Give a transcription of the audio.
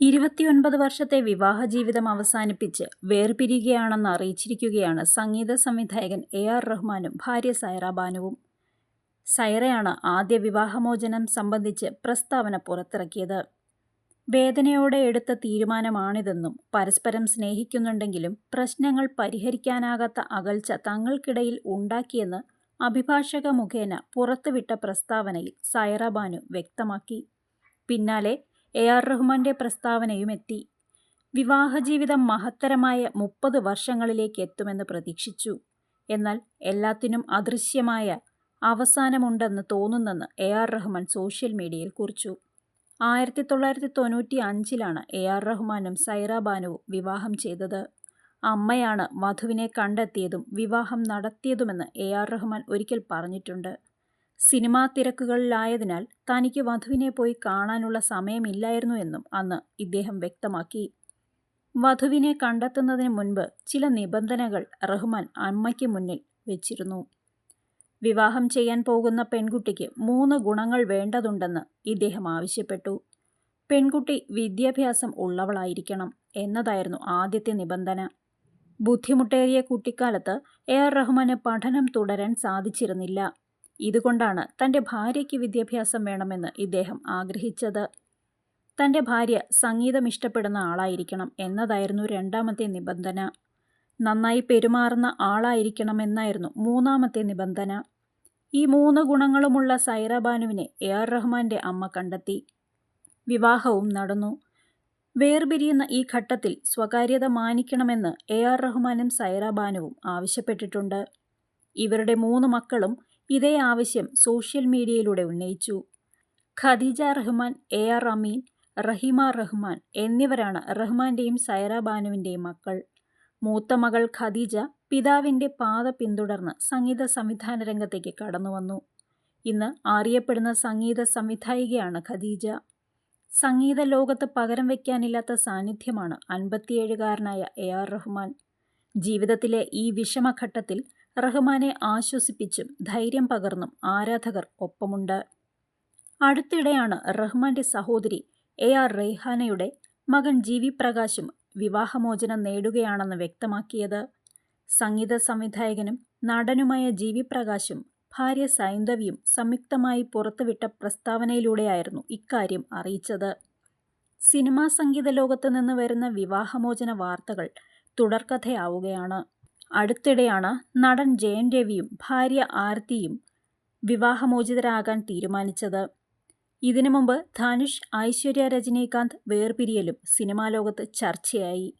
ഇരുപത്തിയൊൻപത് വർഷത്തെ വിവാഹ ജീവിതം അവസാനിപ്പിച്ച് വേർപിരിയുകയാണെന്ന് അറിയിച്ചിരിക്കുകയാണ് സംഗീത സംവിധായകൻ എ ആർ റഹ്മാനും ഭാര്യ സൈറ ബാനുവും. സൈറയാണ് ആദ്യ വിവാഹമോചനം സംബന്ധിച്ച് പ്രസ്താവന പുറത്തിറക്കിയത്. വേദനയോടെ എടുത്ത തീരുമാനമാണിതെന്നും പരസ്പരം സ്നേഹിക്കുന്നുണ്ടെങ്കിലും പ്രശ്നങ്ങൾ പരിഹരിക്കാനാകാത്ത അകൽച്ച തങ്ങൾക്കിടയിൽ ഉണ്ടാക്കിയെന്ന് അഭിഭാഷക മുഖേന പുറത്തുവിട്ട പ്രസ്താവനയിൽ സൈറ ബാനു വ്യക്തമാക്കി. പിന്നാലെ എ ആർ റഹ്മാന്റെ പ്രസ്താവനയും എത്തി. വിവാഹജീവിതം മഹത്തരമായ മുപ്പത് വർഷങ്ങളിലേക്ക് എത്തുമെന്ന് പ്രതീക്ഷിച്ചു. എന്നാൽ എല്ലാത്തിനും അദൃശ്യമായ അവസാനമുണ്ടെന്ന് തോന്നുന്നെന്ന് എ ആർ റഹ്മാൻ സോഷ്യൽ മീഡിയയിൽ കുറിച്ചു. ആയിരത്തി തൊള്ളായിരത്തി തൊണ്ണൂറ്റി അഞ്ചിലാണ് എ ആർ റഹ്മാനും സൈറ ബാനുവും വിവാഹം ചെയ്തത്. അമ്മയാണ് വധുവിനെ കണ്ടെത്തിയതും വിവാഹം നടത്തിയതുമെന്ന് എ ആർ റഹ്മാൻ ഒരിക്കൽ പറഞ്ഞിട്ടുണ്ട്. സിനിമാ തിരക്കുകളിലായതിനാൽ തനിക്ക് വധുവിനെ പോയി കാണാനുള്ള സമയമില്ലായിരുന്നു എന്നും അന്ന് ഇദ്ദേഹം വ്യക്തമാക്കി. വധുവിനെ കണ്ടെത്തുന്നതിന് മുൻപ് ചില നിബന്ധനകൾ റഹ്മാൻ അമ്മയ്ക്ക് മുന്നിൽ വെച്ചിരുന്നു. വിവാഹം ചെയ്യാൻ പോകുന്ന പെൺകുട്ടിക്ക് മൂന്ന് ഗുണങ്ങൾ വേണ്ടതുണ്ടെന്ന് ഇദ്ദേഹം ആവശ്യപ്പെട്ടു. പെൺകുട്ടി വിദ്യാഭ്യാസം ഉള്ളവളായിരിക്കണം എന്നതായിരുന്നു ആദ്യത്തെ നിബന്ധന. ബുദ്ധിമുട്ടേറിയ കുട്ടിക്കാലത്ത് എ ആർ റഹ്മാന് പഠനം തുടരാൻ സാധിച്ചിരുന്നില്ല. ഇതുകൊണ്ടാണ് തന്റെ ഭാര്യയ്ക്ക് വിദ്യാഭ്യാസം വേണമെന്ന് ഇദ്ദേഹം ആഗ്രഹിച്ചത്. തന്റെ ഭാര്യ സംഗീതം ഇഷ്ടപ്പെടുന്ന ആളായിരിക്കണം എന്നതായിരുന്നു രണ്ടാമത്തെ നിബന്ധന. നന്നായി പെരുമാറുന്ന ആളായിരിക്കണമെന്നായിരുന്നു മൂന്നാമത്തെ നിബന്ധന. ഈ മൂന്ന് ഗുണങ്ങളുമുള്ള സൈറ ബാനുവിനെ എ ആർ റഹ്മാന്റെ അമ്മ കണ്ടെത്തി. വിവാഹവും നടന്നു. വേർപിരിയുന്ന ഈ ഘട്ടത്തിൽ സ്വകാര്യത മാനിക്കണമെന്ന് എ ആർ റഹ്മാനും സൈറ ബാനുവും ആവശ്യപ്പെട്ടിട്ടുണ്ട്. ഇവരുടെ മൂന്ന് മക്കളും ഇതേ ആവശ്യം സോഷ്യൽ മീഡിയയിലൂടെ ഉന്നയിച്ചു. ഖദീജ റഹ്മാൻ എ ആർ അമീൻ റഹിമ റഹ്മാൻ എന്നിവരാണ് റഹ്മാന്റെയും സൈറ ബാനുവിന്റെയും മക്കൾ. മൂത്ത മകൾ ഖദീജ പിതാവിന്റെ പാത പിന്തുടർന്ന് സംഗീത സംവിധാന രംഗത്തേക്ക് കടന്നുവന്നു. ഇന്ന് അറിയപ്പെടുന്ന സംഗീത സംവിധായികയാണ് ഖദീജ. സംഗീത ലോകത്ത് പകരം വയ്ക്കാനില്ലാത്ത സാന്നിധ്യമാണ് അൻപത്തിയേഴുകാരനായ എ ആർ റഹ്മാൻ. ജീവിതത്തിലെ ഈ വിഷമഘട്ടത്തിൽ റഹ്മാനെ ആശ്വസിപ്പിച്ചും ധൈര്യം പകർന്നും ആരാധകർ ഒപ്പമുണ്ട്. അടുത്തിടെയാണ് റഹ്മാന്റെ സഹോദരി എ ആർ റെയ്ഹാനയുടെ മകൻ ജി വി പ്രകാശും വിവാഹമോചനം നേടുകയാണെന്ന് വ്യക്തമാക്കിയത്. സംഗീത സംവിധായകനും നടനുമായ ജി വി പ്രകാശും ഭാര്യ സൈന്ധവിയും സംയുക്തമായി പുറത്തുവിട്ട പ്രസ്താവനയിലൂടെയായിരുന്നു ഇക്കാര്യം അറിയിച്ചത്. സിനിമാ സംഗീത ലോകത്ത് നിന്ന് വരുന്ന വിവാഹമോചന വാർത്തകൾ തുടർക്കഥയാവുകയാണ്. അടുത്തിടെയാണ് നടൻ ജയൻ രവിയും ഭാര്യ ആർത്തിയും വിവാഹമോചിതരാകാൻ തീരുമാനിച്ചത്. ഇതിനു മുമ്പ് ധനുഷ് ഐശ്വര്യ രജനീകാന്ത് വേർപിരിയലും സിനിമാ ലോകത്ത് ചർച്ചയായി.